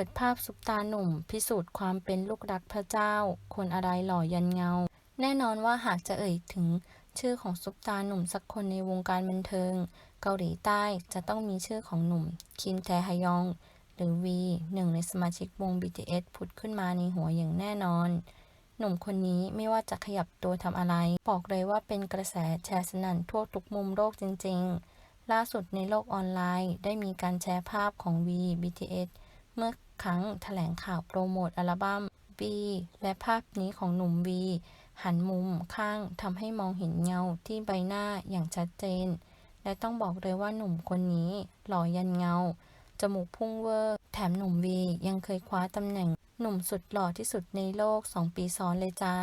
ปิดภาพซุปตาหนุ่ม พิสูจน์ความเป็นลูกรักพระเจ้า คนอะไรหล่อยันเงา แน่นอนว่าหากจะเอ่ยถึงชื่อของซุปตาหนุ่มสักคนในวงการบันเทิง เกาหลีใต้จะต้องมีชื่อของหนุ่ม คิมแทฮยอง หรือวีหนึ่งในสมาชิกวง BTS ผุดขึ้นมาในหัวอย่างแน่นอน หนุ่มคนนี้ไม่ว่าจะขยับตัวทำอะไร บอกเลยว่าเป็นกระแสแชร์สนั่นทั่วทุกมุมโลกจริง ๆ ล่าสุดในโลกออนไลน์ ได้มีการแชร์ภาพของ V BTS เมื่อ ครั้งแถลงข่าวโปรโมทอัลบั้ม V และภาพนี้ของหนุ่ม V หันมุมข้างทำให้มองเห็นเงาที่ใบหน้าอย่างชัดเจน และต้องบอกเลยว่าหนุ่มคนนี้หล่อยันเงา จมูกพุ่งเวอร์ แถมหนุ่ม V ยังเคยคว้าตำแหน่งหนุ่มสุดหล่อที่สุดในโลก 2 ปีซ้อนเลยจ้า